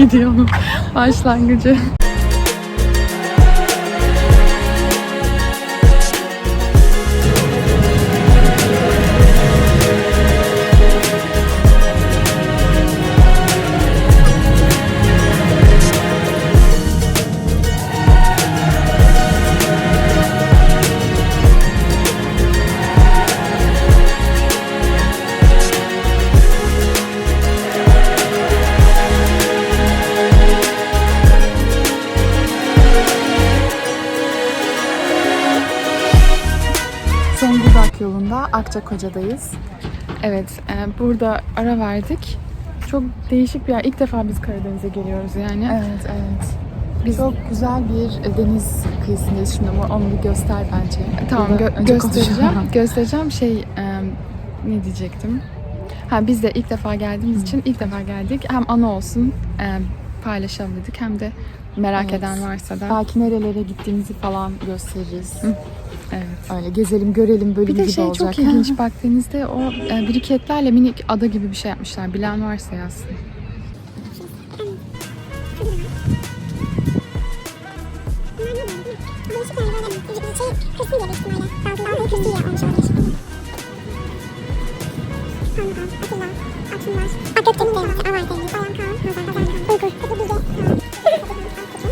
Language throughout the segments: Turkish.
video, video başlangıcı. Akçakoca'dayız. Evet, e, burada ara verdik. Çok değişik bir yer. İlk defa biz Karadeniz'e geliyoruz yani. Evet, evet. Biz Çok güzel bir deniz kıyısındayız şimdi ama onu bir göster bence. Tamam Burada gö- göstereceğim. göstereceğim şey e, ne diyecektim? Ha biz de ilk defa geldiğimiz için ilk defa geldik. Hem ana olsun e, paylaşalım dedik hem de merak Evet. eden varsa da. Belki nerelere gittiğimizi falan gösteririz. Evet. Öyle gezelim, görelim bölümü Bir de gibi şey olacak. çok ilginç bak denizde o e, briketlerle minik ada gibi bir şey yapmışlar. Bilen varsa yazsın.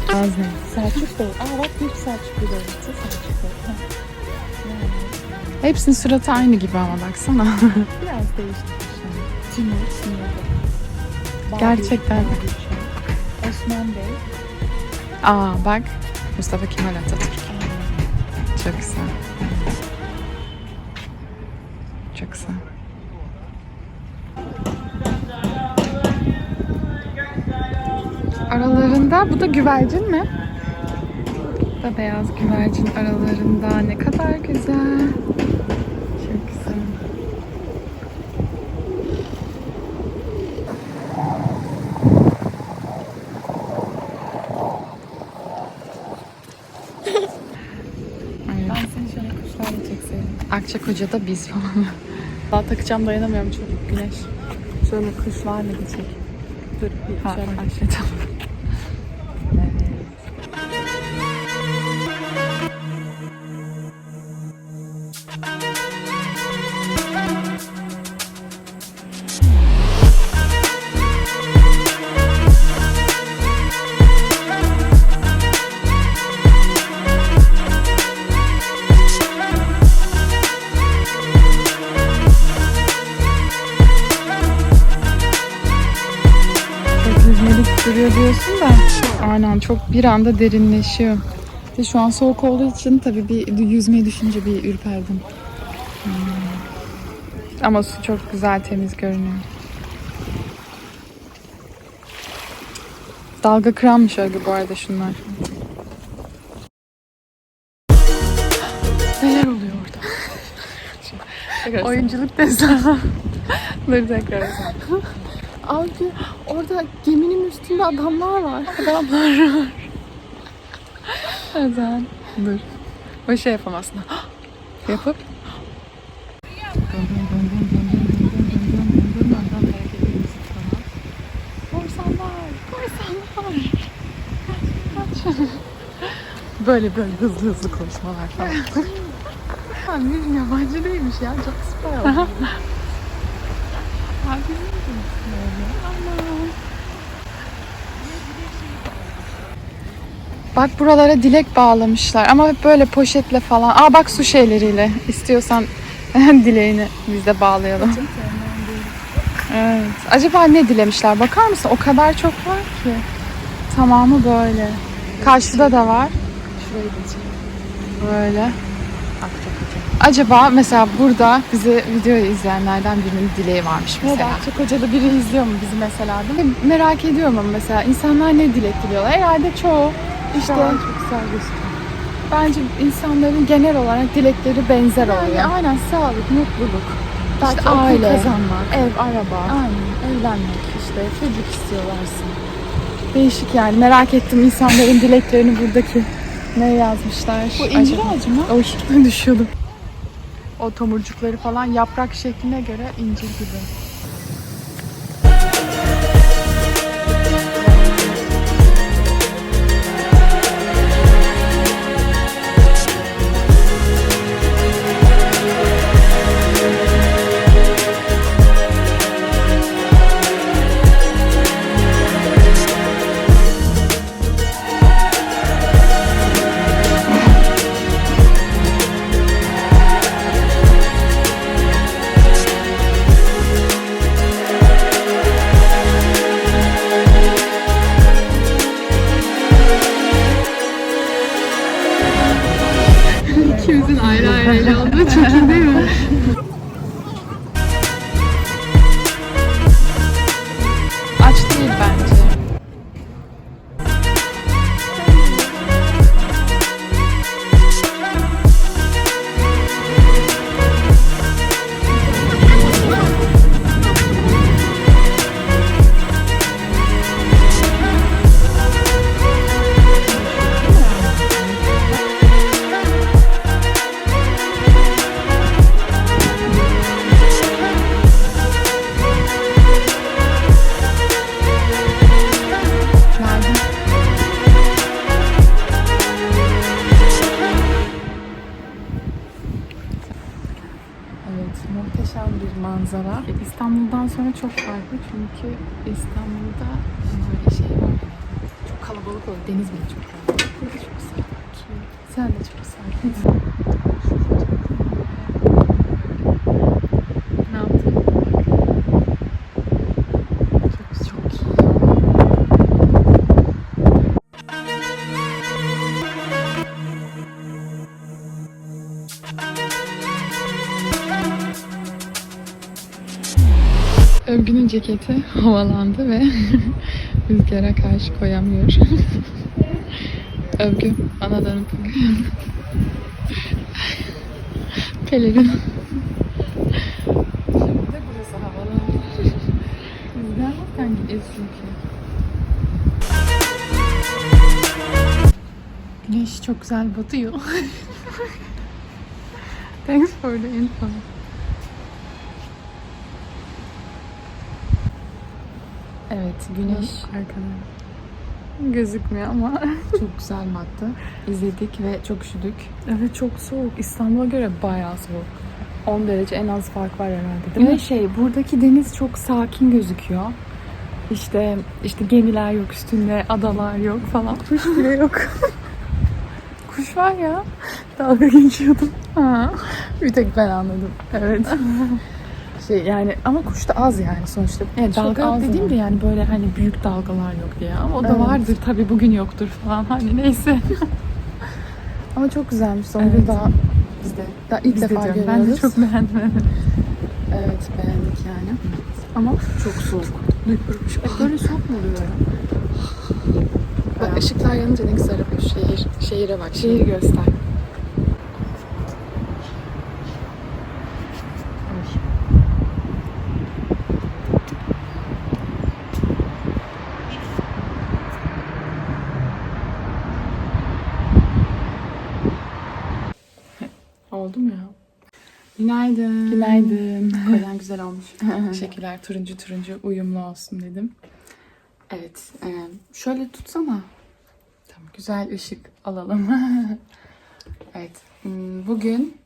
Ağzı. Selçuk Bey. Aa bak bir Selçuk Bey olması Selçuk Bey. Hepsinin suratı aynı gibi ama baksana. Biraz değiştirmişler. Timur, Timur. Gerçekten. Şey. Osman Bey. Aa bak Mustafa Kemal Atatürk. Çok güzel. Çok güzel. Aralarında bu da güvercin mi? Bu da beyaz güvercin aralarında ne kadar güzel. Çok güzel. Akçakoca'da biz falan. Daha takacağım dayanamıyorum çok güneş. Şöyle kuşlarla çek. Dur bir Ha, şöyle. Çok çok bir anda derinleşiyor. Ve şu an soğuk olduğu için tabii bir yüzmeye düşünce bir ürperdim. Ama su çok güzel temiz görünüyor. Dalga kıranmış öyle bu arada şunlar. Neler oluyor orada? Oyunculuk desen. Dur tekrar. Abi orada geminin üstünde adamlar var. Adamlar var. Özel. Dur. O şey yapamazsın. Yapıp. Korsanlar, korsanlar. Böyle böyle hızlı hızlı konuşmalar falan. Bir yabancı değilmiş ya. Çok süper oldu. Bak buralara dilek bağlamışlar ama böyle poşetle falan. Aa bak su şeyleriyle. İstiyorsan dileğini biz de bağlayalım. Evet. Acaba ne dilemişler? Bakar mısın? O kadar çok var ki. Tamamı böyle. Karşıda da var. şurayı da. Böyle. Akçakoca. Acaba mesela burada bizi videoyu izleyenlerden birinin dileği varmış Ya da mesela. Akçakoca'da biri izliyor mu bizi mesela değil mi? Merak ediyorum ama mesela insanlar ne dilek diliyorlar? Herhalde çoğu işte Şu an çok güzel gözüküyor. bence insanların genel olarak dilekleri benzer oluyor. Yani aynen sağlık, mutluluk. Belki İşte aile. kazanmak. Ev, araba. Aynen evlenmek işte çocuk istiyorlarsa. Değişik yani. Merak ettim insanların dileklerini buradaki ne yazmışlar. Bu incir ağacı mı? Oy düşüyordum. O tomurcukları falan yaprak şekline göre incir gibi. Çok farklı çünkü İstanbul'da böyle şey var. Çok kalabalık olur. Deniz bile çok kalabalık. Burada çok sakin. Sen de çok sakin. Ne yaptın? Övgünün ceketi havalandı ve rüzgara karşı koyamıyor. Övgü bana dönüp. Pelerin. Şimdi burası havalı. Rüzgar hangi esiyor ki? Güneş çok güzel batıyor. Thanks for the info. Evet, güneş Arkadan. gözükmüyor ama çok güzel battı. İzledik ve çok üşüdük. Evet çok soğuk. İstanbul'a göre bayağı soğuk. 10 derece en az fark var herhalde değil Ve mi? şey, buradaki deniz çok sakin gözüküyor. İşte işte gemiler yok üstünde, adalar yok falan. Kuş bile yok. Kuş var ya. Dalga geçiyordum. Ha. Bir tek ben anladım. Evet. Şey yani ama kuş da az yani sonuçta. Evet, Çok dalga az dediğim ama. de yani böyle hani büyük dalgalar yok diye. Ama o da Evet. vardır tabii bugün yoktur falan. Hani neyse. Ama çok güzelmiş. Evet. Zonguldak biz de Daha ilk Biz de defa diyorum, görüyoruz. ben de çok beğendim. evet beğendik yani. Ama çok soğuk. E, Böyle soğuk mu oluyor ya? Bak ışıklar yanınca ne güzel. Şehir, şehire bak. Şehir göster. Oldu mu ya? Günaydın. Günaydın. Kolyen güzel olmuş. Teşekkürler. Turuncu turuncu uyumlu olsun dedim. Evet. e, şöyle tutsana. Tamam. Güzel ışık alalım. evet. hmm, Bugün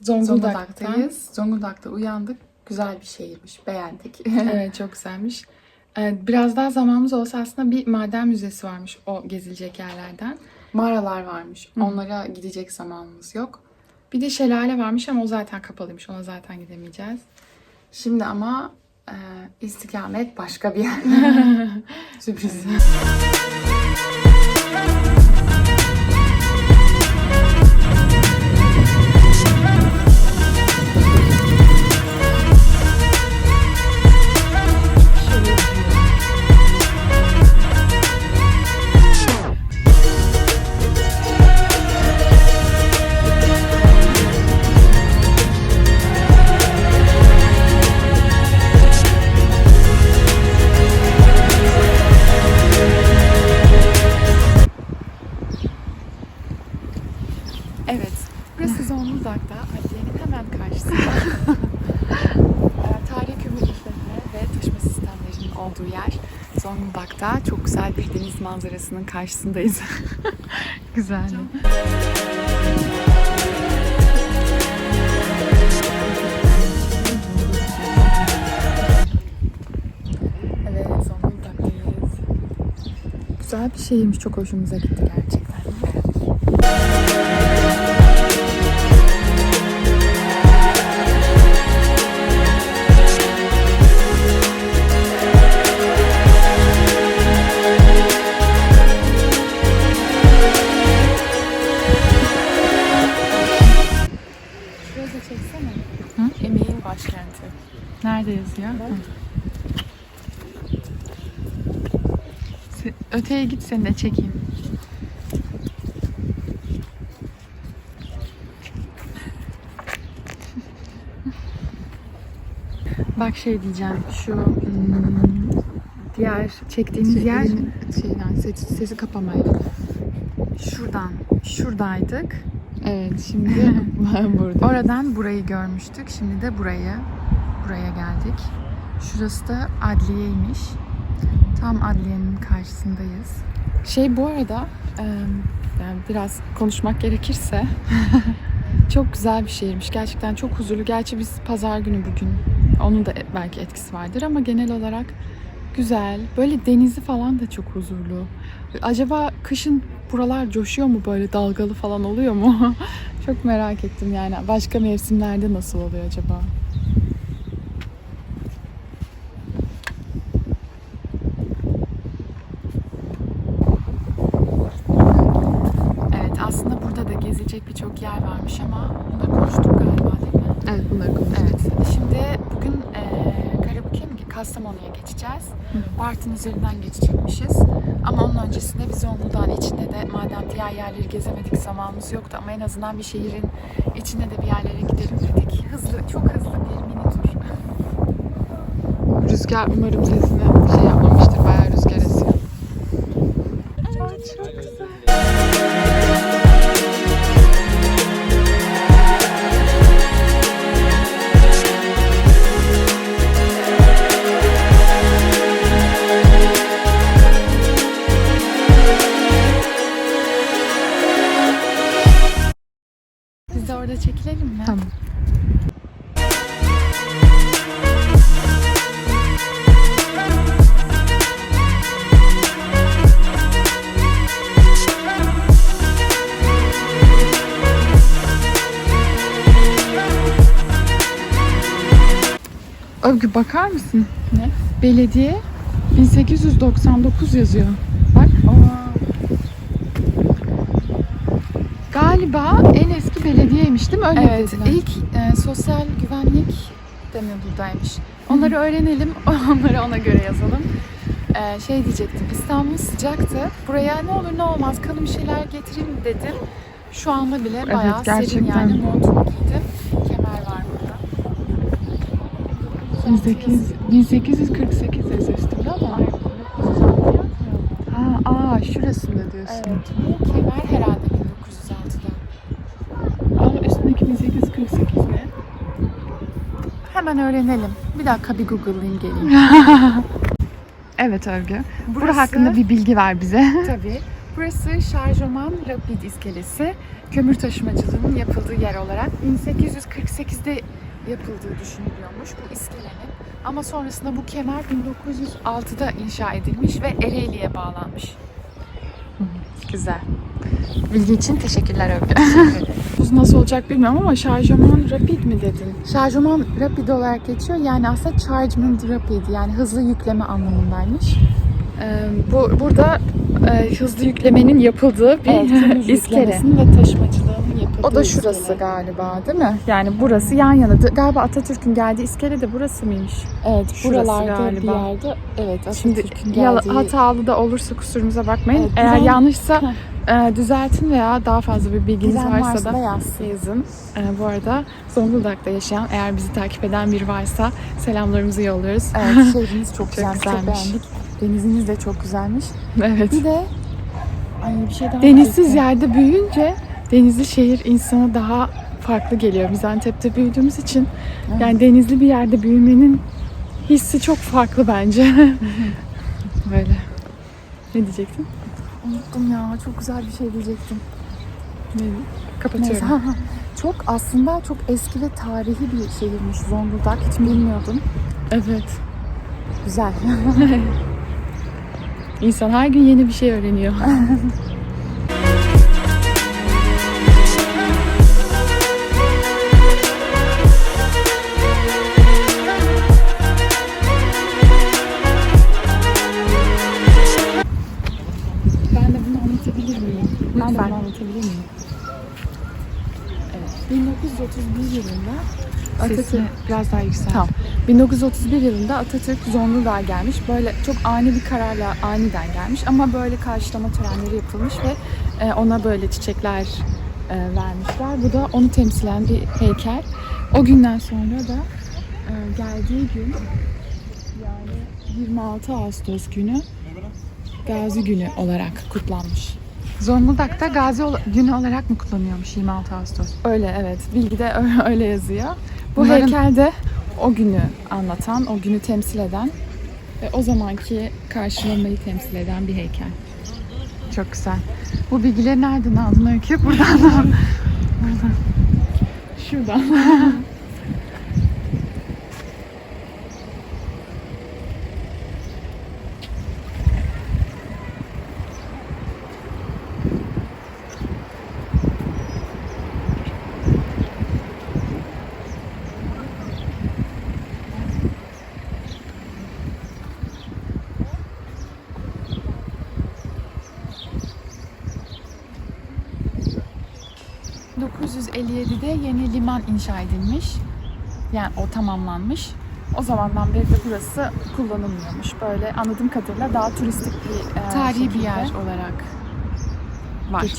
Zonguldak'tayız. Zonguldak'ta uyandık. Güzel bir şehirmiş. Beğendik. evet çok güzelmiş. Ee, Biraz daha zamanımız olsa aslında bir maden müzesi varmış o gezilecek yerlerden. Mağaralar varmış. Onlara gidecek zamanımız yok. Bir de şelale varmış ama o zaten kapalıymış. Ona zaten gidemeyeceğiz. Şimdi ama e, istikamet başka bir yer. Sürpriz. Evet. Burası Zonguldak'ta. Adliyenin hemen karşısında. Ee, Tarihi kömür işletme ve taşıma sistemlerinin olduğu yer. Zonguldak'ta çok güzel bir deniz manzarasının karşısındayız. güzel. Evet, Zonguldak'tayız. Güzel bir şehirmiş. Çok hoşumuza gitti başkenti. Nerede yazıyor? Öteye git seni de çekeyim. Bak şey diyeceğim. Şu hmm, diğer çektiğimiz yer şeyden sesi, sesi kapamayın. Şuradan şuradaydık. Evet şimdi Burada. Oradan burayı görmüştük. Şimdi de burayı buraya geldik. Şurası da adliyeymiş. Tam adliyenin karşısındayız. Şey bu arada yani biraz konuşmak gerekirse Çok güzel bir şehirmiş. Gerçekten çok huzurlu. Gerçi biz pazar günü bugün. Onun da belki etkisi vardır ama genel olarak güzel. Böyle denizi falan da çok huzurlu. Acaba kışın buralar coşuyor mu böyle dalgalı falan oluyor mu? çok merak ettim yani. Başka mevsimlerde nasıl oluyor acaba? Evet aslında burada da gezilecek birçok yer varmış ama bunları konuştuk galiba değil mi? Evet bunları konuştuk. Evet. Şimdi bugün eee Karabük'e mi? Kastamonu'ya geçeceğiz. Bartın üzerinden geçecekmişiz. Ama onun öncesinde biz Zonguldak'ın içinde de diğer yerleri gezemedik zamanımız yoktu ama en azından bir şehrin içinde de bir yerlere gidelim dedik. Hızlı, çok hızlı bir mini tur. Rüzgar umarım sesini şey yapmamıştır. Bayağı rüzgar esiyor. çok güzel. Övgü bakar mısın? Ne? Belediye 1899 yazıyor. Bak. Galiba en eski belediyeymiş değil mi? Öyle Evet, dediler. ilk, e, sosyal güvenlik de mi buradaymış? Onları öğrenelim, onları ona göre yazalım. E, şey diyecektim, İstanbul sıcaktı. Buraya ne olur ne olmaz kalın bir şeyler getireyim dedim. Şu anda bile Evet, bayağı serin gerçekten. yani montumu giydim. Kemer var burada. 18, 1848 yazıyor üstünde ama. Ha, aa şurasında diyorsun. Evet, bu kemer herhalde 1906'da. Ama üstündeki 1848 ne? Hemen öğrenelim. Bir dakika bir Google'layayım geleyim. Evet Övgü. Burası- Bura hakkında bir bilgi ver bize. Tabii. Burası Şarjoman Rapid iskelesi. Kömür taşımacılığının yapıldığı yer olarak 1848'de yapıldığı düşünülüyormuş bu iskelenin. Ama sonrasında bu kemer 1906'da inşa edilmiş ve Ereğli'ye bağlanmış. Güzel. Bilgi için teşekkürler Övgü. Bu nasıl olacak bilmiyorum ama şarjman rapid mi dedin? Şarjman rapid olarak geçiyor. Yani aslında chargement rapid yani hızlı yükleme anlamındaymış. Ee, bu burada e, hızlı yüklemenin yapıldığı bir iskele. ve taşımacılığının yapıldığı O da şurası iskele. galiba değil mi? Yani burası yan yana. Galiba Atatürk'ün geldiği iskele de burası mıymış? Evet, Şurası buralarda bir galiba. yerde evet Şimdi Atatürk'ün geldiği hatalı da olursa kusurumuza bakmayın. Evet, Eğer bilen- yanlışsa e, düzeltin veya daha fazla bir bilginiz Bilen varsa, varsa da da yazın. E, bu arada Zonguldak'ta yaşayan eğer bizi takip eden biri varsa selamlarımızı yolluyoruz. Evet şehriniz çok, Çok güzelmiş, çok beğendik. Deniziniz de çok güzelmiş. evet. Bir de ay bir şey daha Denizsiz yerde büyüyünce denizli şehir insana daha farklı geliyor. Biz Antep'te büyüdüğümüz için Evet. yani denizli bir yerde büyümenin hissi çok farklı bence. Böyle. Ne diyecektin? Unuttum ya çok güzel bir şey diyecektim. Ne? Neyse. Kapatıyorum. ha. Çok aslında çok eski ve tarihi bir şehirmiş Zonguldak. Hiç bilmiyordum. Evet. Güzel. İnsan her gün yeni bir şey öğreniyor. Ben de bunu anlatabilir miyim? Ben de Lütfen. anlatabilir miyim? Evet. 1931 yılında Sesini biraz daha yükselt. Tamam. 1931 yılında Atatürk Zonguldak'a gelmiş. Böyle çok ani bir kararla aniden gelmiş ama böyle karşılama törenleri yapılmış ve e, ona böyle çiçekler e, vermişler. Bu da onu temsilen bir heykel. O günden sonra da e, geldiği gün yani 26 Ağustos günü Gazi Günü olarak kutlanmış. Zonguldak'ta Gazi günü olarak mı kutlanıyormuş 26 Ağustos? Öyle evet. Bilgide öyle yazıyor. Bu Bunların- heykel de o günü anlatan, o günü temsil eden ve o zamanki karşılamayı temsil eden bir heykel. Çok güzel. Bu bilgileri nereden aldın Öykü? Buradan mı? şuradan. ...957'de yeni liman inşa edilmiş. Yani o tamamlanmış. O zamandan beri de burası kullanılmıyormuş. Böyle anladığım kadarıyla daha turistik bir e, Tarihi bir yer olarak var.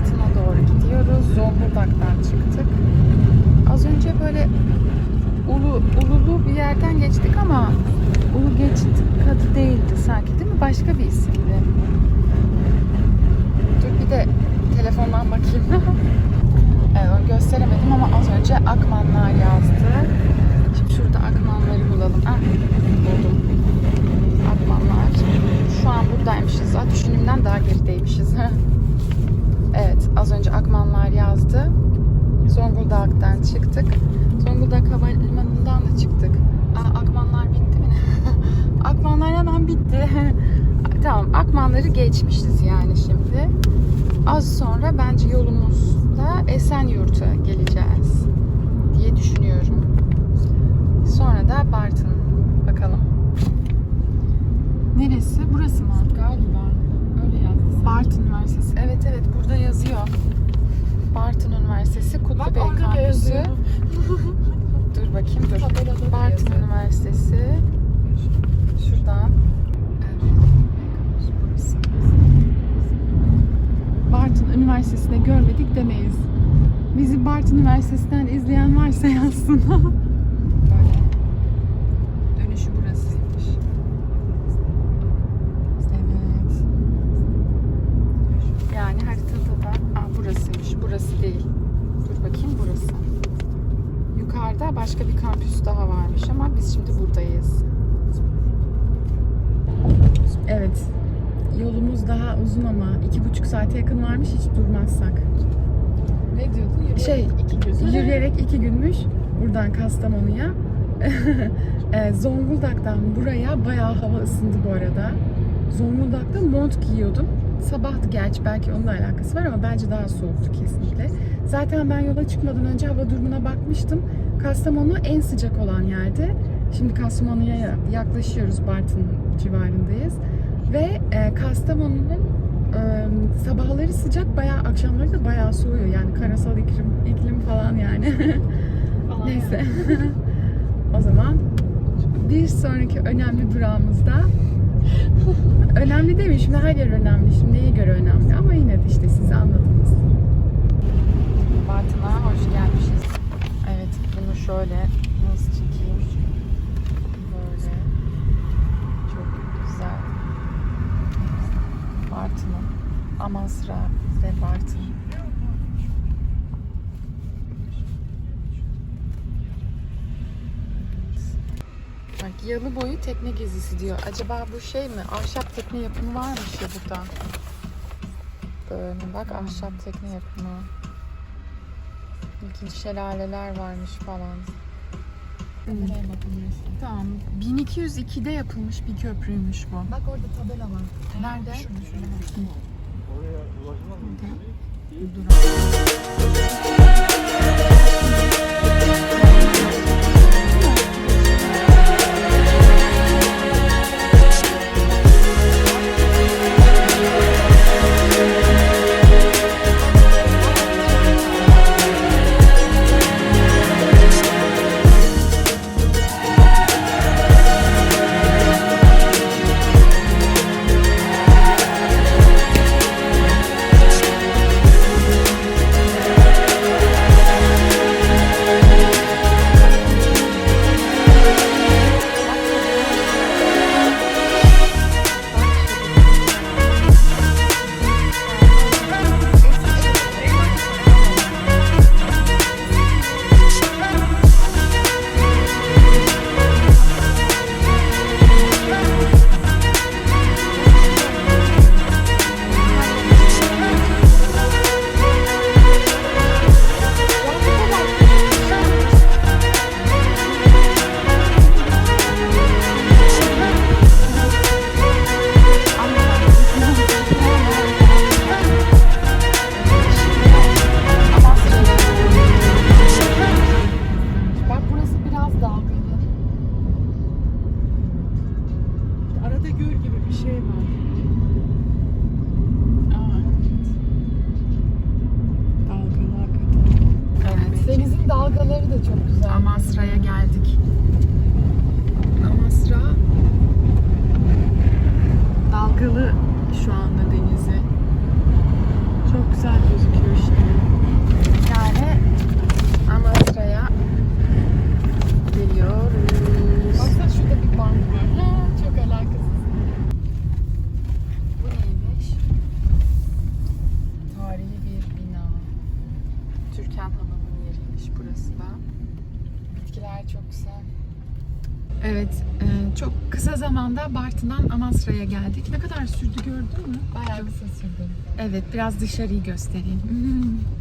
Bartın'a doğru gidiyoruz. Zonguldak'tan çıktık. Az önce böyle ulu, ululu bir yerden geçtik ama ulu geçit kadı değildi sanki değil mi? Başka bir isimdi. Dur bir de telefondan bakayım. evet gösteremedim ama az önce Akmanlar yazdı. Şimdi şurada Akmanları bulalım. Ah, buldum. Akmanlar. Şu an buradaymışız. Düşündüğümden daha gerideymişiz. evet, az önce Akmanlar yazdı. Zonguldak'tan çıktık. Zonguldak Havalimanı'ndan da çıktık. Aa, Akmanlar bitti mi? Akmanlar hemen bitti. tamam, Akmanları geçmişiz yani şimdi. Az sonra bence yolumuzda Esenyurt'a geleceğiz diye düşünüyorum. Sonra da Bartın. Bakalım. Neresi? Burası mı? Galiba. Bartın Üniversitesi. Evet evet burada yazıyor. Bartın Üniversitesi Kutlubey Kampüsü. Dur bakayım dur. Tabelada da Bartın yazıyor. Üniversitesi. Şuradan. Burası. Bartın Üniversitesi'ne görmedik demeyiz. Bizi Bartın Üniversitesi'nden izleyen varsa yazsın. Böyle. Dönüşü burasıymış. Evet. Yani haritada da Aa, burasıymış. Burası değil. Dur bakayım burası. Yukarıda başka bir kampüs daha varmış ama biz şimdi buradayız. evet. Yolumuz daha uzun ama iki buçuk saate yakın varmış hiç durmazsak. Ne diyordun? Şey, iki gözü. Yürüyerek iki günmüş buradan Kastamonu'ya. Eee, Zonguldak'tan buraya bayağı hava ısındı bu arada. Zonguldak'ta mont giyiyordum. Sabahtı gerçi belki onunla alakası var ama bence daha soğuktu kesinlikle. Zaten ben yola çıkmadan önce hava durumuna bakmıştım. Kastamonu en sıcak olan yerdi. Şimdi Kastamonu'ya yaklaşıyoruz. Bartın civarındayız. Ve e, Kastamonu'nun e, sabahları sıcak, bayağı akşamları da bayağı soğuyor. Yani karasal iklim, iklim falan yani. Neyse. o zaman bir sonraki önemli durağımızda önemli değil mi? Şimdi her yer önemli. Şimdi neye göre önemli? Ama yine de işte siz anladınız. Bartın'a hoş gelmişiz. Evet bunu şöyle nasıl çekeyim? Böyle. Çok güzel. Bartın'ın Amasra ve Bartın. Yalı boyu tekne gezisi diyor. Acaba bu şey mi? Ahşap tekne yapımı varmış ya burada. Böyle bak ahşap tekne yapımı. İlginç şelaleler varmış falan. Tamam. 1202'de yapılmış bir köprüymüş bu. Bak orada tabela var. Nerede? Şurada şöyle. Oraya ulaşmaz mı? Dur. Bitkiler çok güzel. Evet, e, çok kısa zamanda Bartın'dan Amasra'ya geldik. Ne kadar sürdü gördün mü? Bayağı kısa sürdü. Evet, biraz dışarıyı göstereyim.